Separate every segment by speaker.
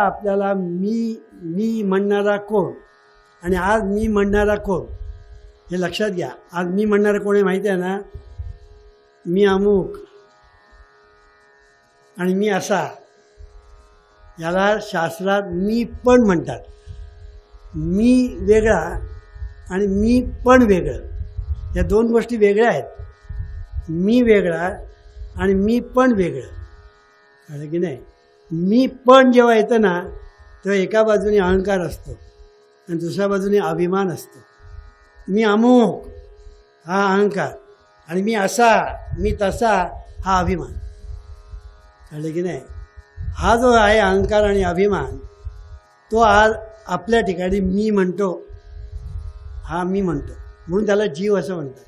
Speaker 1: आपल्याला मी मी म्हणणारा कोण? आणि आज मी म्हणणारा कोण? हे लक्षात घ्या. आज मी म्हणणारा कोण हे माहिती आहे ना? मी अमुक. आणि मी असा. याला शास्त्रात मी पण म्हणतात. मी वेगळा आणि मी पण वेगळं. या दोन गोष्टी वेगळ्या आहेत. मी वेगळा आणि मी पण वेगळं. कळलं की नाही? मी पण जेव्हा येतं ना तेव्हा एका बाजूने अहंकार असतो आणि दुसऱ्या बाजूने अभिमान असतो. मी अमुक हा अहंकार. आणि मी असा मी तसा हा अभिमान. कळलं की नाही? हा जो आहे अहंकार आणि अभिमान तो आज आपल्या ठिकाणी मी म्हणतो हा मी म्हणतो. म्हणून त्याला जीव असं म्हणतात.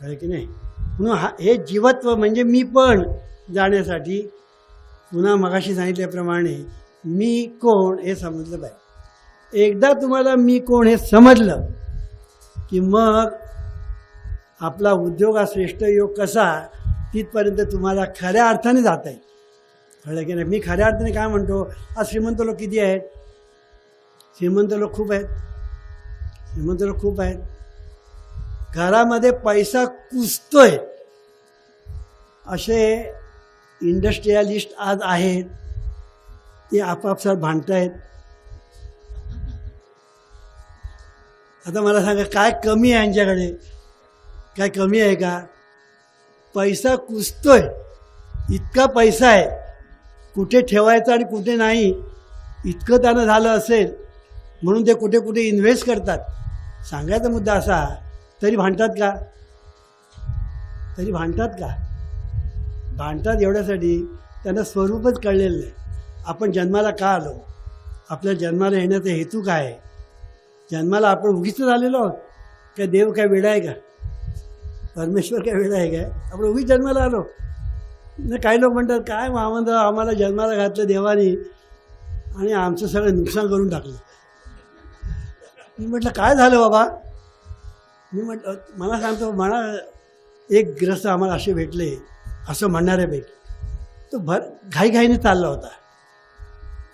Speaker 1: कळलं की नाही? म्हणून हा हे जीवत्व म्हणजे मी पण जाण्यासाठी पुन्हा मगाशी सांगितल्याप्रमाणे मी कोण हे समजलं पाहिजे एकदा तुम्हाला मी कोण हे समजलं की मग आपला उद्योग हा श्रेष्ठ योग कसा तिथपर्यंत तुम्हाला खऱ्या अर्थाने जाता येईल. कळलं की नाही? मी खऱ्या अर्थाने काय म्हणतो? आज श्रीमंत लोक किती आहेत? श्रीमंत लोक खूप आहेत. श्रीमंत लोक खूप आहेत. घरामध्ये पैसा कुसतोय असे इंडस्ट्रियलिस्ट आज आहेत ते आपापसात भांडतायत. आता मला सांगा काय कमी आहे यांच्याकडे? काय कमी आहे का? पैसा कुसतोय इतका पैसा आहे. कुठे ठेवायचा आणि कुठे नाही इतकं त्यानं झालं असेल म्हणून ते कुठे कुठे इन्व्हेस्ट करतात. सांगायचा मुद्दा असा तरी भांडतात का? तरी भांडतात का? भांडतात एवढ्यासाठी त्यांना स्वरूपच कळलेलं नाही. आपण जन्माला का आलो? आपल्या जन्माला येण्याचा हेतू काय? आहे जन्माला आपण उगीच आलेलो आहोत? काय देव काय वेडा आहे का? परमेश्वर काय वेडा आहे काय? आपण उगीच जन्माला आलो. नाही काही लोक म्हणतात काय मामनराव आम्हाला जन्माला घातलं देवाने आणि आमचं सगळं नुकसान करून टाकलं. मी म्हटलं काय झालं बाबा? मी म्हटलं मला सांगतो मला एक ग्रस्त आम्हाला असे भेटले असं म्हणणाऱ्यापैकी तो भर घाईघाईने चालला होता.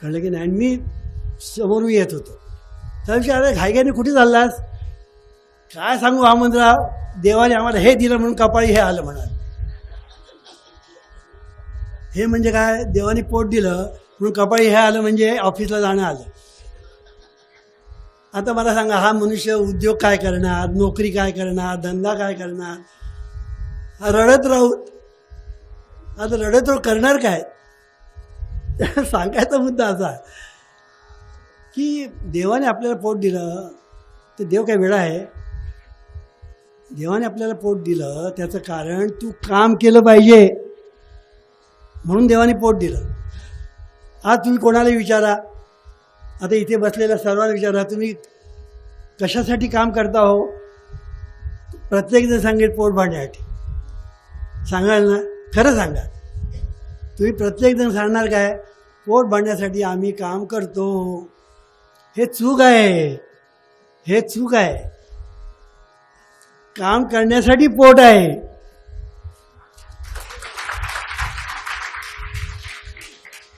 Speaker 1: कळलं की नाही आणि मी समोरून येत होतो. त्याविषयी अरे घाईघाईने कुठे चाललास? काय सांगू वामनराव देवाने आम्हाला हे दिलं म्हणून कपाळी हे आलं म्हणाल. हे म्हणजे काय? देवाने पोट दिलं म्हणून कपाळी हे आलं म्हणजे ऑफिसला जाणं आलं. आता मला सांगा हा मनुष्य उद्योग काय करणार? नोकरी काय करणार? धंदा काय करणार? रडत राहू आता लढतोड करणार काय? सांगायचा मुद्दा असा की देवाने आपल्याला पोट दिलं तर देव काय वेळा आहे? देवाने आपल्याला पोट दिलं त्याचं कारण तू काम केलं पाहिजे. म्हणून देवाने पोट दिलं. आज तुम्ही कोणाला विचारा? आता इथे बसलेल्या सर्वांना विचारा तुम्ही कशासाठी काम करता हो? प्रत्येकजण सांगेल पोट भांडण्यासाठी सांगाल ना? खरं सांगा. तुम्ही प्रत्येकजण सांगणार काय? पोट भांडण्यासाठी आम्ही काम करतो. हे चूक आहे. हे चूक आहे. काम करण्यासाठी पोट आहे.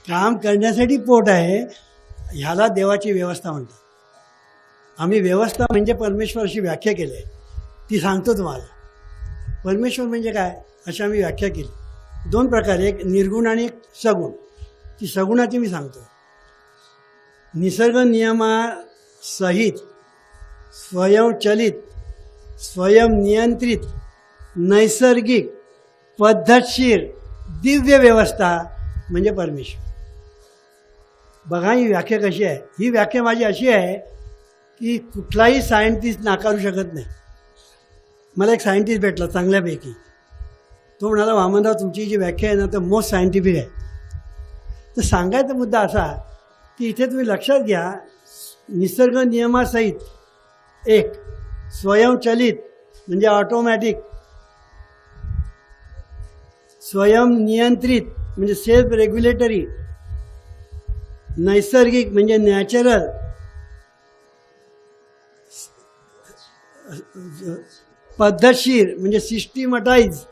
Speaker 1: काम करण्यासाठी पोट आहे ह्याला देवाची व्यवस्था म्हणतात. आम्ही व्यवस्था म्हणजे परमेश्वराची व्याख्या केली आहे. ती सांगतो तुम्हाला. परमेश्वर म्हणजे काय? अशी आम्ही व्याख्या केली. दोन प्रकार एक निर्गुण आणि एक सगुण. ती सगुणाची मी सांगतो निसर्ग नियमासहित स्वयंचलित स्वयंनियंत्रित नैसर्गिक पद्धतशीर दिव्य व्यवस्था म्हणजे परमेश्वर. बघा ही व्याख्या कशी आहे. ही व्याख्या माझी अशी आहे की कुठलाही सायंटिस्ट नाकारू शकत नाही. मला एक सायंटिस्ट भेटला चांगल्यापैकी. तो म्हणाला वामनराव तुमची जी व्याख्या आहे ना तर मोस्ट सायंटिफिक आहे. तर सांगायचा मुद्दा असा की इथे तुम्ही लक्षात घ्या निसर्ग नियमासहित एक स्वयंचलित म्हणजे ऑटोमॅटिक स्वयंनियंत्रित म्हणजे सेल्फ रेग्युलेटरी नैसर्गिक म्हणजे नॅचरल पद्धतशीर म्हणजे सिस्टीमटाईज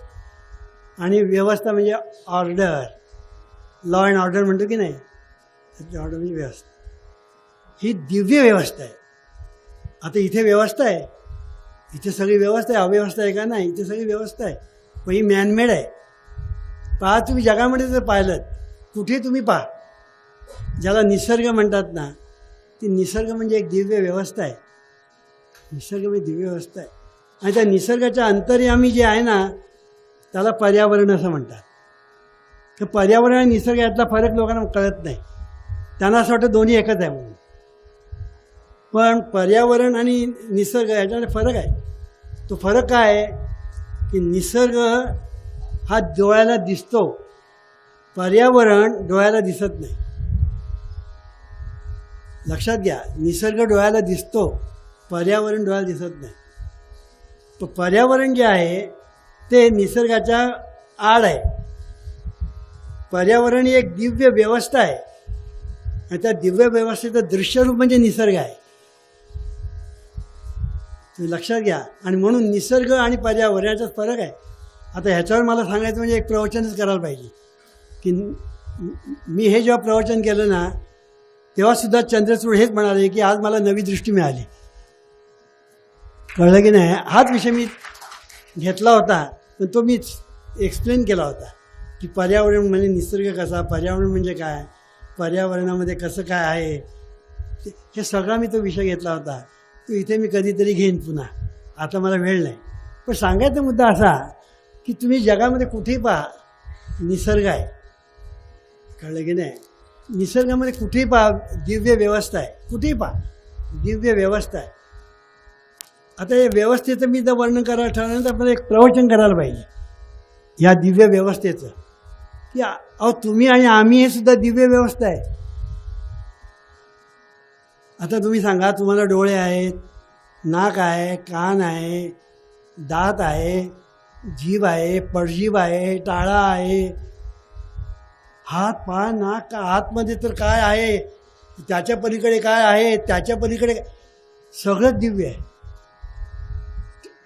Speaker 1: आणि व्यवस्था म्हणजे ऑर्डर लॉ अँड ऑर्डर म्हणतो की नाही? ऑटोमॅटिक म्हणजे व्यवस्था. ही दिव्य व्यवस्था आहे. आता इथे व्यवस्था आहे. इथे सगळी व्यवस्था आहे. अव्यवस्था आहे का नाही? इथे सगळी व्यवस्था आहे. पण ही मॅनमेड आहे. पहा तुम्ही जगामध्ये जर पाहिलं कुठे तुम्ही पहा. ज्याला निसर्ग म्हणतात ना ती निसर्ग म्हणजे एक दिव्य व्यवस्था आहे. निसर्ग म्हणजे दिव्य व्यवस्था आहे. आणि त्या निसर्गाच्या अंतर्यामी जे आहे ना त्याला पर्यावरण असं म्हणतात. तर पर्यावरण आणि निसर्ग यातला फरक लोकांना कळत नाही. त्यांना असं वाटतं दोन्ही एकच आहे म्हणून. पण पर्यावरण आणि निसर्ग याच्यामध्ये फरक आहे. तो फरक काय आहे? की निसर्ग हा डोळ्याला दिसतो. पर्यावरण डोळ्याला दिसत नाही. लक्षात घ्या निसर्ग डोळ्याला दिसतो पर्यावरण डोळ्याला दिसत नाही. पर्यावरण जे आहे ते निसर्गाच्या आड आहे. पर्यावरण ही एक दिव्य व्यवस्था आहे. आणि त्या दिव्य व्यवस्थेचं दृश्यरूप म्हणजे निसर्ग आहे. तुम्ही लक्षात घ्या. आणि म्हणून निसर्ग आणि पर्यावरणाचाच फरक आहे. आता ह्याच्यावर मला सांगायचं म्हणजे एक प्रवचनच करायला पाहिजे. की मी हे जेव्हा प्रवचन केलं ना तेव्हासुद्धा चंद्रचूड हेच म्हणाले की आज मला नवी दृष्टी मिळाली. कळलं की नाही? हाच विषय मी घेतला होता. पण तो मी एक्सप्लेन केला होता की पर्यावरण म्हणजे निसर्ग कसा पर्यावरण म्हणजे काय पर्यावरणामध्ये कसं काय आहे हे सगळा मी तो विषय घेतला होता. तो इथे मी कधीतरी घेईन पुन्हा. आता मला वेळ नाही. पण सांगायचा मुद्दा असा की तुम्ही जगामध्ये कुठेही पहा निसर्ग आहे. कळलं की नाही? निसर्गामध्ये कुठेही पहा दिव्य व्यवस्था आहे. कुठेही पहा दिव्य व्यवस्था आहे. आता या व्यवस्थेचं मी जर वर्णन करायला ठरवलं तर आपण एक प्रवचन करायला पाहिजे. या दिव्य व्यवस्थेचं. की अहो तुम्ही आणि आम्ही हे सुद्धा दिव्य व्यवस्था आहे. आता तुम्ही सांगा तुम्हाला डोळे आहेत नाक आहे कान आहे दात आहे जीभ आहे पडजीभ आहे टाळा आहे. हात पाय नाक का आतमध्ये तर काय आहे? त्याच्या पलीकडे काय आहे? त्याच्या पलीकडे सगळंच दिव्य आहे.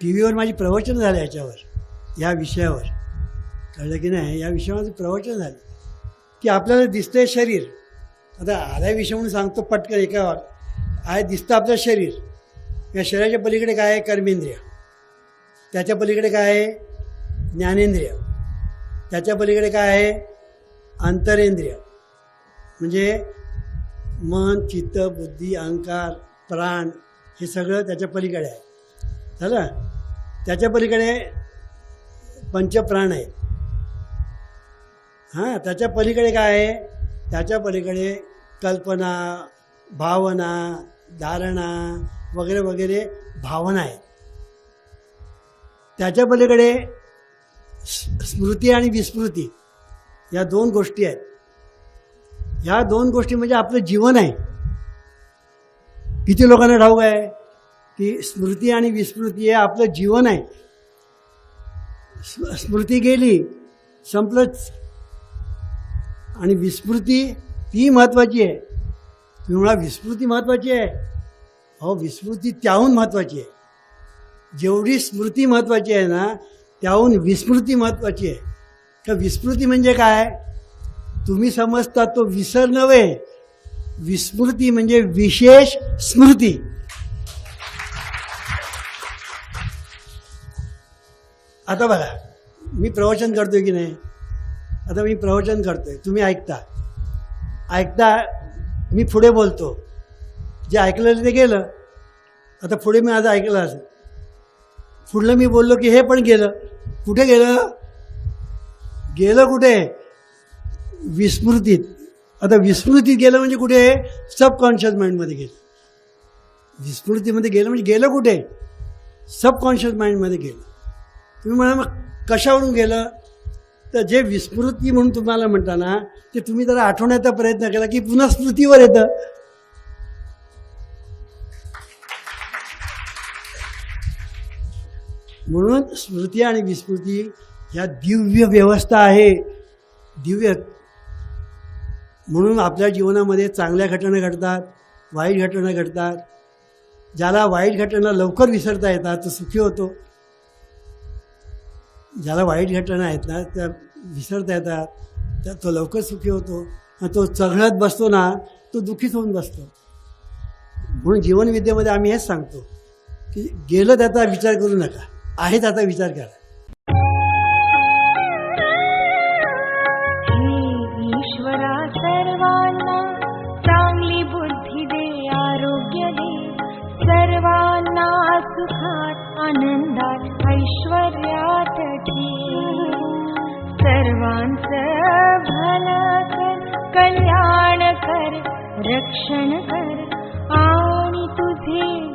Speaker 1: टी व्हीवर माझी प्रवचन झालं याच्यावर या विषयावर. कळलं की नाही? या विषयावर प्रवचन झालं. की आपल्याला दिसतंय शरीर. आता आलाय विषय म्हणून सांगतो पटकन एका आहे दिसतं आपलं शरीर. या शरीराच्या पलीकडे काय आहे? कर्मेंद्रिय. त्याच्या पलीकडे काय आहे? ज्ञानेंद्रिय. त्याच्या पलीकडे काय आहे? अंतरेंद्रिय. म्हणजे मन चित्त बुद्धी अहंकार प्राण हे सगळं त्याच्या पलीकडे आहे. झालं? त्याच्या पलीकडे पंचप्राण आहेत. हां त्याच्या पलीकडे काय आहे? त्याच्या पलीकडे कल्पना भावना धारणा वगैरे वगैरे भावना आहेत. त्याच्या पलीकडे स्मृती आणि विस्मृती या दोन गोष्टी आहेत. ह्या दोन गोष्टी म्हणजे आपलं जीवन आहे. किती लोकांना ठाऊक आहे? की स्मृती आणि विस्मृती हे आपलं जीवन आहे. स्मृती गेली संपलंच आणि विस्मृती ती महत्त्वाची आहे. तुम्ही म्हणा विस्मृती महत्त्वाची आहे. अहो विस्मृती त्याहून महत्त्वाची आहे. जेवढी स्मृती महत्त्वाची आहे ना त्याहून विस्मृती महत्त्वाची आहे. तर विस्मृती म्हणजे काय? तुम्ही समजता तो विसर नव्हे. विस्मृती म्हणजे विशेष स्मृती. आता बघा मी प्रवचन करतोय की नाही? आता मी प्रवचन करतोय. तुम्ही ऐकता. ऐकता मी पुढे बोलतो. जे ऐकलं ते गेलं. आता पुढे मी आज ऐकलं असेल पुढलं मी बोललो की हे पण गेलं. कुठे गेलं? गेलं कुठे? विस्मृतीत. आता विस्मृतीत गेलं म्हणजे कुठे? सबकॉन्शियस माइंडमध्ये गेलं. विस्मृतीमध्ये गेलं म्हणजे गेलं कुठे? सबकॉन्शियस माइंडमध्ये गेलं. तुम्ही म्हणा मग कशावरून गेलं? तर जे विस्मृती म्हणून तुम्हाला म्हणताना ते तुम्ही जरा आठवण्याचा प्रयत्न केला की पुन्हा स्मृतीवर येतं. म्हणून स्मृती आणि विस्मृती ह्या दिव्य व्यवस्था आहे. दिव्य. म्हणून आपल्या जीवनामध्ये चांगल्या घटना घडतात वाईट घटना घडतात. ज्याला वाईट घटना लवकर विसरता येतात तो सुखी होतो. ज्याला वाईट घटना आहेत ना त्या विसरता येतात त्या तो लवकर सुखी होतो आणि तो चघळत बसतो ना तो दुःखीच होऊन बसतो. म्हणून जीवनविद्येमध्ये आम्ही हेच सांगतो की गेलं त्याचा विचार करू नका आहे त्याचा विचार करा.
Speaker 2: भ कल्याण कर रक्षण कर आणि तुझे